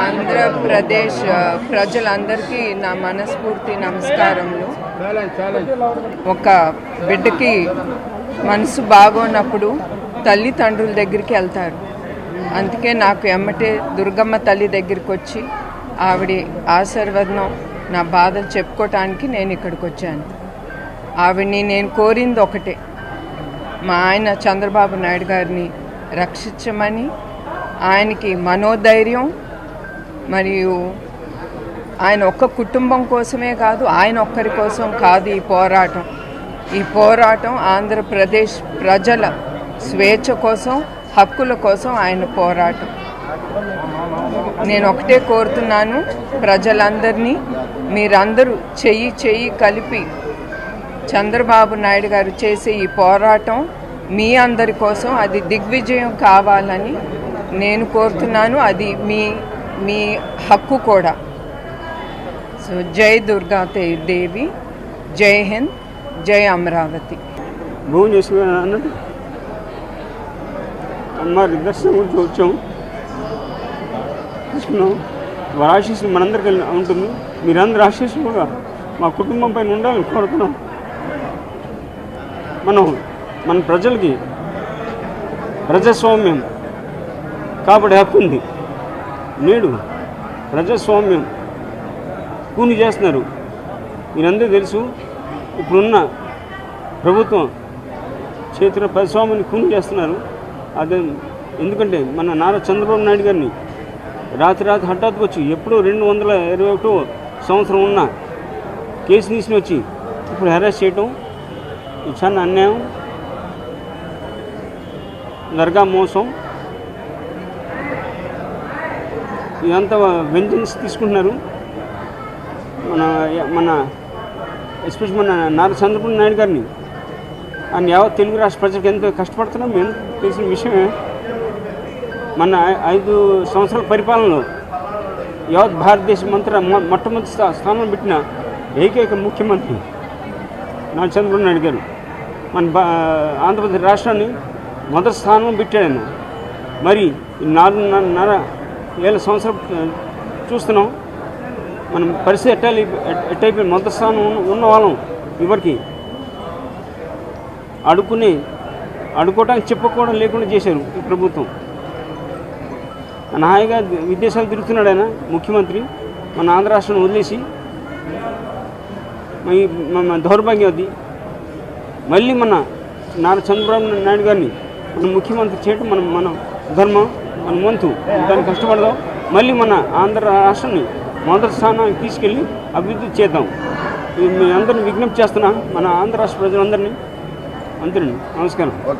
ఆంధ్రప్రదేశ్ ప్రజలందరికీ నా మనస్ఫూర్తి నమస్కారములు. ఒక బిడ్డకి మనసు బాగోనప్పుడు తల్లిదండ్రుల దగ్గరికి వెళ్తారు. అందుకే నాకు ఎమ్మటే దుర్గమ్మ తల్లి దగ్గరికి వచ్చి ఆవిడ ఆశీర్వదనం నా బాధలు చెప్పుకోవటానికి నేను ఇక్కడికి వచ్చాను. ఆవిడ్ని నేను కోరింది ఒకటే. మా ఆయన చంద్రబాబు నాయుడు గారిని రక్షించమని ఆయనకి మనోధైర్యం మరియు ఆయన ఒక్క కుటుంబం కోసమే కాదు ఆయన ఒక్కరి కోసం కాదు ఈ పోరాటం. ఈ పోరాటం ఆంధ్రప్రదేశ్ ప్రజల స్వేచ్ఛ కోసం హక్కుల కోసం ఆయన పోరాటం. నేను ఒకటే కోరుతున్నాను ప్రజలందరినీ మీరందరూ చెయ్యి చెయ్యి కలిపి చంద్రబాబు నాయుడు గారు చేసే ఈ పోరాటం మీ అందరి కోసం అది దిగ్విజయం కావాలని నేను కోరుతున్నాను అది మీ మీ హక్కు కూడా. సో జై దుర్గా దేవి జై హింద్ జై అమరావతి. భూమి చూసుకున్నా అన్నది అమ్మవారి దర్శనం గురించి వచ్చాము. తీసుకున్నాం వారి ఆశీస్సులు మనందరికీ ఉంటుంది. మీరందరూ ఆశీస్సు కూడా మా కుటుంబం పైన ఉండాలని కోరుతున్నాం మనం మన ప్రజలకి ప్రజాస్వామ్యం కాబట్టి హక్కు ఉంది. నేడు ప్రజాస్వామ్యం కూని చేస్తున్నారు. మీరందరూ తెలుసు ఇప్పుడున్న ప్రభుత్వం చేతిలో ప్రజాస్వామ్యాన్ని కూని చేస్తున్నారు. అదే ఎందుకంటే మన నారా చంద్రబాబు నాయుడు గారిని రాత్రి రాత్రి హఠాత్తుకు వచ్చి ఎప్పుడో రెండు వందల ఇరవై ఒకటో సంవత్సరం ఉన్న కేసు తీసుకుని వచ్చి ఇప్పుడు అరెస్ట్ చేయటం చాలా అన్యాయం దర్గా మోసం. ఇదంతా వెంజన్స్ తీసుకుంటున్నారు. మన మన ఎస్పెషల్ మన నారా చంద్రబాబు నాయుడు గారిని. ఆయన యావత్ తెలుగు రాష్ట్ర ప్రజలకు ఎంతో కష్టపడుతున్నాం మేము తెలిసిన విషయమే. మన ఐదు సంవత్సరాల పరిపాలనలో యావత్ భారతదేశం మంత్ర మొట్టమొదటి స్థానం పెట్టిన ఏకైక ముఖ్యమంత్రి నా చంద్రబాబు నాయుడు గారు. మన బా ఆంధ్రప్రదేశ్ రాష్ట్రాన్ని మొదటి స్థానంలో పెట్టాడు మరి ఈ నాలుగున్నర ఏళ్ళ సంవత్సరం చూస్తున్నాం. మనం పరిస్థితి ఎట్టాలి ఎట్టయిపోయి మొదటి స్థానం ఉన్న- ఉన్న వాళ్ళం ఇవరికి అడుక్కుని అడుకోవటానికి చెప్పుకోవడం లేకుండా చేశారు ఈ ప్రభుత్వం. ఆయన హాయిగా విదేశాలు తిరుగుతున్నాడు ఆయన ముఖ్యమంత్రి. మన ఆంధ్ర రాష్ట్రాన్ని వదిలేసి మన దౌర్భాగ్యం అది. మళ్ళీ మన నారా చంద్రబాబు నాయుడు గారిని మన ముఖ్యమంత్రి చేయడం మన మన ధర్మం. మన వంతు దానికి కష్టపడదాం. మళ్ళీ మన ఆంధ్ర రాష్ట్రాన్ని మొదటి స్థానానికి తీసుకెళ్ళి అభివృద్ధి చేద్దాం. మీ అందరిని విజ్ఞప్తి చేస్తున్నా మన ఆంధ్ర రాష్ట్ర ప్రజలందరినీ. అందరినీ నమస్కారం.